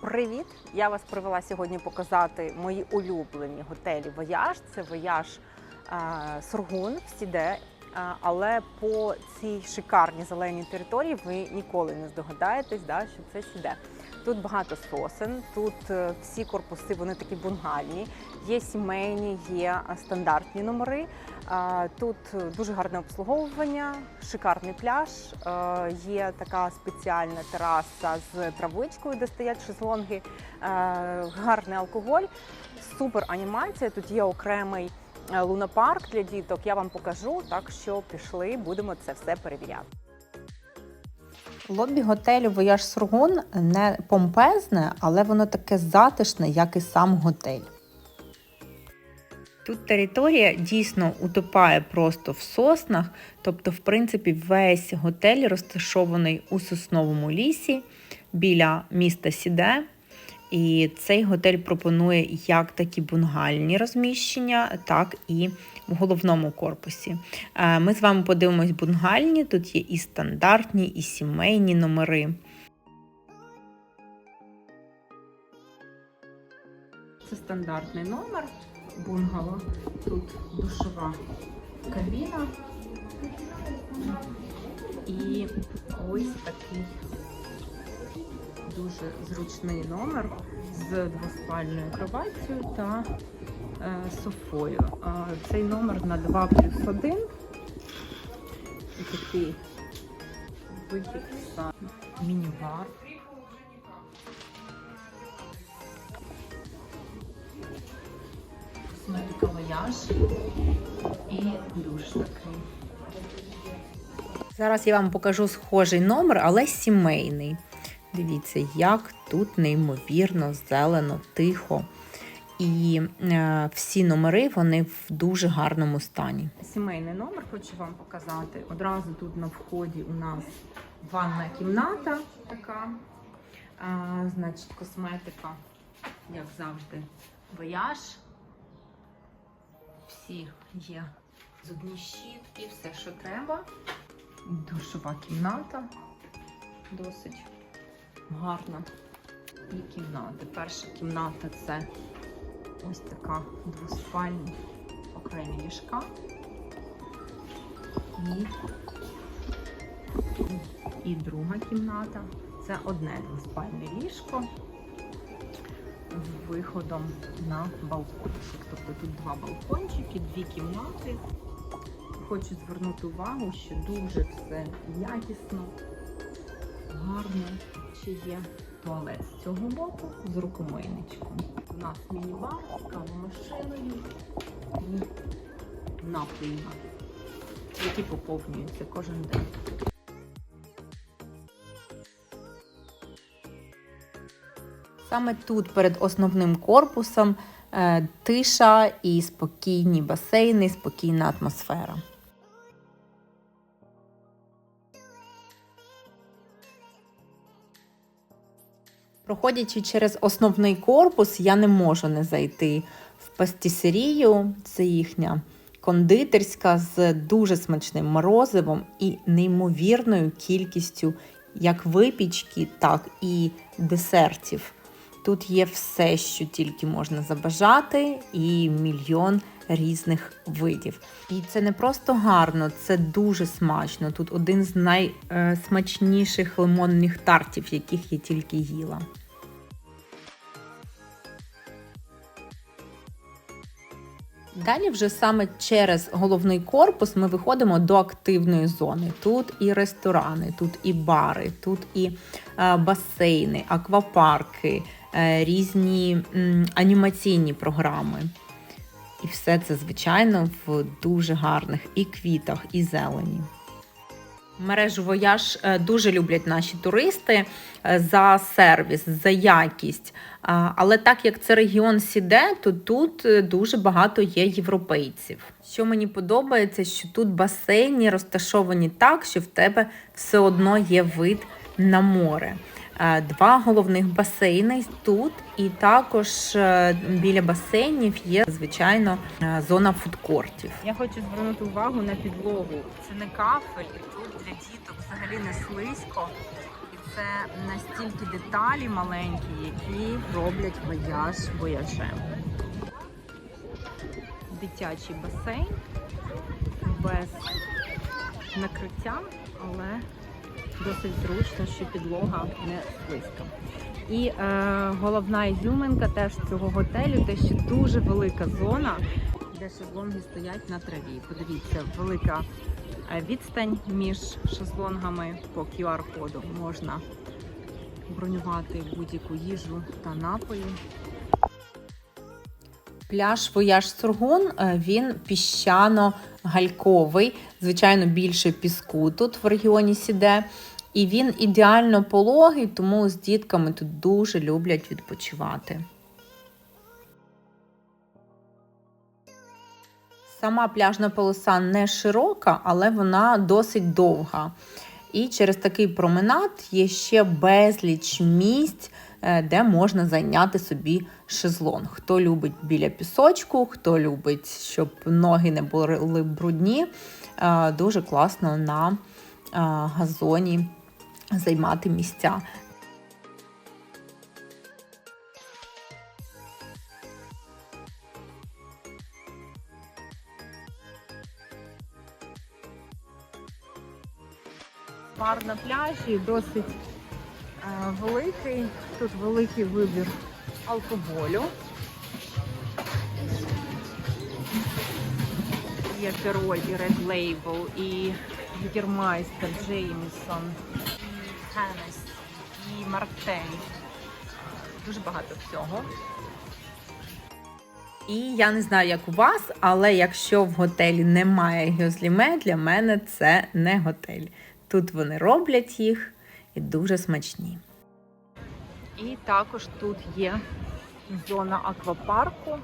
Привіт! Я вас привела сьогодні показати мої улюблені готелі Вояж. Це вояж е, Сургун в Сіде. Е, Але по цій шикарній зеленій території ви ніколи не здогадаєтесь, да, що це сіде. Тут багато сосен, тут е, всі корпуси вони такі бунгальні, є сімейні, є е, стандартні номери. Е, Тут дуже гарне обслуговування, шикарний пляж. е, Є така спеціальна тераса з травичкою, де стоять шезлонги, е, гарний алкоголь, супер анімація. Тут є окремий е, лунопарк для діток. Я вам покажу, так що пішли, будемо це все перевіряти. Лобі готелю Вояж Сургун не помпезне, але воно таке затишне, як і сам готель. Тут територія дійсно утопає просто в соснах, тобто, в принципі, весь готель розташований у сосновому лісі біля міста Сіде. І цей готель пропонує як такі бунгальні розміщення, так і в головному корпусі. Е, Ми з вами подивимось бунгальні. Тут є і стандартні, і сімейні номери. Це стандартний номер бунгало. Тут душова кабіна. І ось такий дуже зручний номер з двоспальною кроваттю та е, софою. А, Цей номер на 2 плюс 1. І такий вихід за міні-бар. Косметика вояж і душ такий. Зараз я вам покажу схожий номер, але сімейний. Дивіться, як тут неймовірно, зелено, тихо. І е, всі номери вони в дуже гарному стані. Сімейний номер хочу вам показати. Одразу тут на вході у нас ванна кімната така. А, значить, косметика, як завжди, вояж. Всі є зубні щітки, все, що треба. Душова кімната досить гарна. І кімнати. Перша кімната це ось така двоспальні окремі ліжка. І, і друга кімната це одне двоспальне ліжко з виходом на балкончик. Тобто тут два балкончики, дві кімнати. Хочу звернути увагу, що дуже все якісно, гарно. Ще є туалет з цього боку з рукомийничком. У нас міні-бар з кавомашиною і напоями, які поповнюються кожен день. Саме тут перед основним корпусом е, тиша і спокійні басейни, спокійна атмосфера. Проходячи через основний корпус, я не можу не зайти в пастісерію. Це їхня кондитерська з дуже смачним морозивом і неймовірною кількістю як випічки, так і десертів. Тут є все, що тільки можна забажати, і мільйон різних видів. І це не просто гарно, це дуже смачно. Тут один з найсмачніших лимонних тартів, яких я тільки їла. Далі, вже саме через головний корпус, ми виходимо до активної зони. Тут і ресторани, тут і бари, тут і е, басейни, аквапарки, е, різні анімаційні програми. І все це, звичайно, в дуже гарних і квітах, і зелені. Мережу Вояж е, дуже люблять наші туристи е, за сервіс, за якість. Але так як це регіон Сіде, то тут е, дуже багато є європейців. Що мені подобається, що тут басейні розташовані так, що в тебе все одно є вид на море. Е, Два головних басейни тут, і також е, біля басейнів є, звичайно, е, зона фудкортів. Я хочу звернути увагу на підлогу. Це не кафель, і тут для діток взагалі не слизько. Це настільки деталі маленькі, які роблять вояж вояжем. Дитячий басейн без накриття, але досить зручно, що підлога не слизька. І е, головна ізюминка теж цього готелю, те, що дуже велика зона, де шезлонги стоять на траві. Подивіться, велика е, відстань між шезлонгами по QR-коду можна бронювати будь-яку їжу та напої. Пляж Вояж Сургун е, він піщано-гальковий, звичайно, більше піску тут в регіоні Сіде. І він ідеально пологий, тому з дітками тут дуже люблять відпочивати. Сама пляжна полоса не широка, але вона досить довга. І через такий променад є ще безліч місць, е, де можна зайняти собі шезлонг. Хто любить біля пісочку, хто любить, щоб ноги не були брудні, е, дуже класно на е, газоні займати місця. Бар на пляжі досить е, великий. Тут великий вибір алкоголю. Є Кероль, і Red Label, і Гермайстер, Джеймісон, і Хеннес, і Мартель. Дуже багато всього. І я не знаю, як у вас, але якщо в готелі немає гьозліме, для мене це не готель. Тут вони роблять їх і дуже смачні. І також тут є зона аквапарку.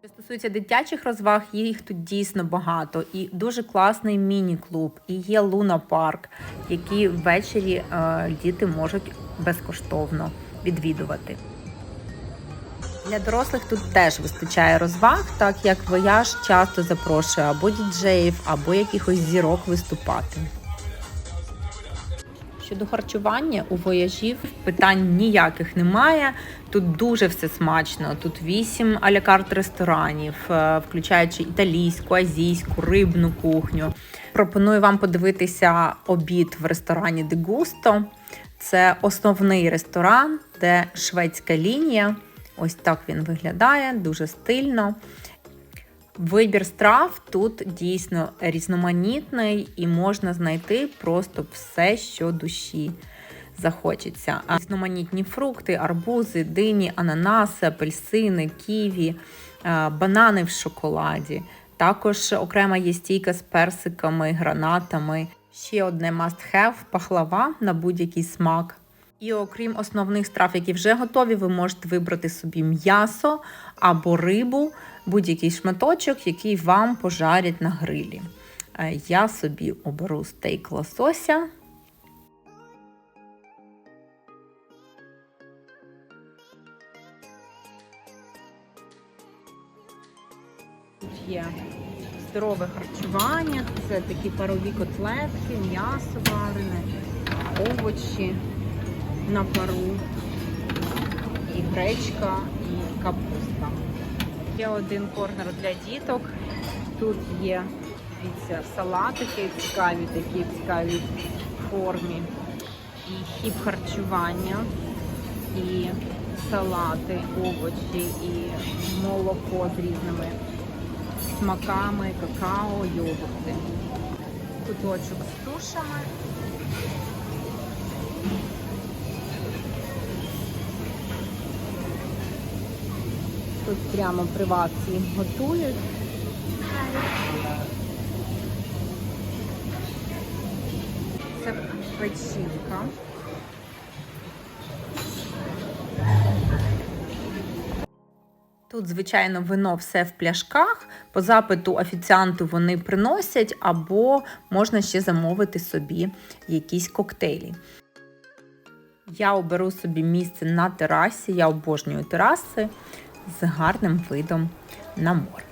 Що стосується дитячих розваг, їх тут дійсно багато. І дуже класний міні-клуб, і є луна парк, який ввечері е, діти можуть безкоштовно відвідувати. Для дорослих тут теж вистачає розваг, так як вояж часто запрошує або діджеїв, або якихось зірок виступати. Щодо харчування у вояжів питань ніяких немає. Тут дуже все смачно. Тут вісім алякарт ресторанів, е, включаючи італійську, азійську, рибну кухню. Пропоную вам подивитися обід в ресторані Дегусто. Це основний ресторан, де шведська лінія. Ось так він виглядає, дуже стильно. Вибір страв тут дійсно різноманітний і можна знайти просто все, що душі захочеться. Різноманітні фрукти, арбузи, дині, ананаси, апельсини, ківі, е, банани в шоколаді. Також окрема є стійка з персиками, гранатами. Ще одне must-have – пахлава на будь-який смак. І окрім основних страв, які вже готові, ви можете вибрати собі м'ясо або рибу, будь-який шматочок, який вам пожарять на грилі. Е, Я собі оберу стейк лосося. Тут є здорове харчування, це такі парові котлетки, м'ясо варене, овочі на пару, і гречка, і капуста. Є один корнер для діток. Тут є дивіться, салатики цікаві, такі в формі. І хіп харчування, і салати, овочі, і молоко з різними смаками, какао, йогурти. Куточок з тушами. Тут прямо приватці готують. Це печінка. Тут, звичайно, вино все в пляшках. По запиту офіціанту вони приносять, або можна ще замовити собі якісь коктейлі. Я оберу собі місце на терасі, я обожнюю тераси з гарним видом на море.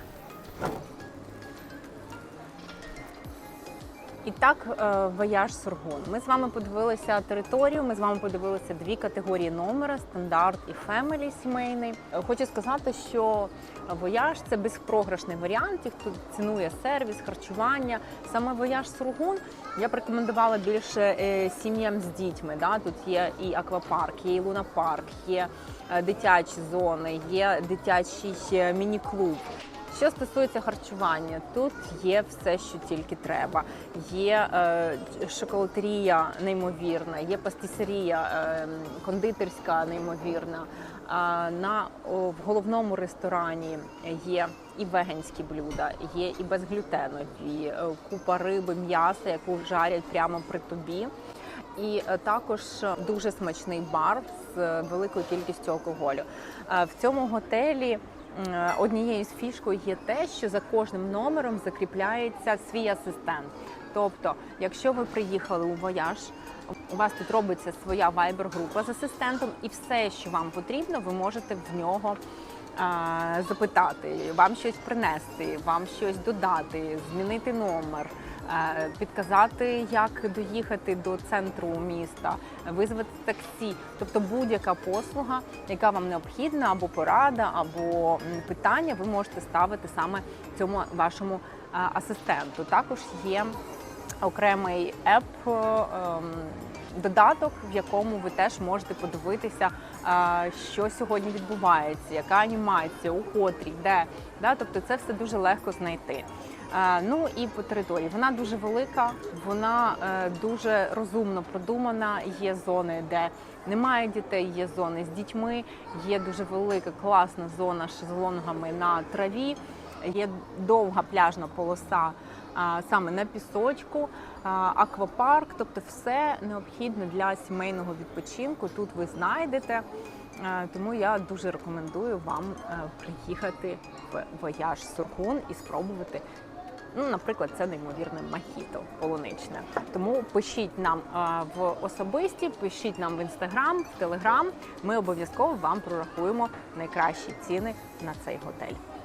Так е, вояж Сургун. Ми з вами подивилися територію. Ми з вами подивилися дві категорії номера: стандарт і фемелі сімейний. Е, Хочу сказати, що вояж це безпрограшний варіант. Ті, хто цінує сервіс, харчування. Саме вояж Сургун я б рекомендувала більше е, сім'ям з дітьми. Да? Тут є і аквапарк, є і лунапарк, є дитячі зони, є дитячий міні-клуб. Що стосується харчування, тут є все, що тільки треба. Є е, шоколатерія неймовірна, є пастісерія е, кондитерська неймовірна. А на о, в головному ресторані є і веганські блюда, є і безглютенові, е, купа риби, м'яса, яку жарять прямо при тобі. І е, також дуже смачний бар з е, великою кількістю алкоголю. В цьому готелі однією з фішкою є те, що за кожним номером закріпляється свій асистент. Тобто, якщо ви приїхали у вояж, у вас тут робиться своя вайбер-група з асистентом, і все, що вам потрібно, ви можете в нього запитати, вам щось принести, вам щось додати, змінити номер, е, підказати, як доїхати до центру міста, визвати таксі. Тобто будь-яка послуга, яка вам необхідна, або порада, або питання, ви можете ставити саме цьому вашому асистенту. Також є окремий еп. е, ем, Додаток, в якому ви теж можете подивитися, е, що сьогодні відбувається, яка анімація, у котрій, де. Тобто це все дуже легко знайти. Е, Ну і по території вона дуже велика, вона е, дуже розумно продумана. Є зони, де немає дітей, є зони з дітьми, є дуже велика класна зона з шезлонгами на траві. Є довга пляжна полоса саме на пісочку, аквапарк, тобто все необхідне для сімейного відпочинку. Тут ви знайдете. Е, Тому я дуже рекомендую вам е, приїхати в вояж Сургун і спробувати. Ну, наприклад, це неймовірне махіто полуничне. Тому пишіть нам в особисті, пишіть нам в інстаграм, в телеграм. Ми обов'язково вам прорахуємо найкращі ціни на цей готель.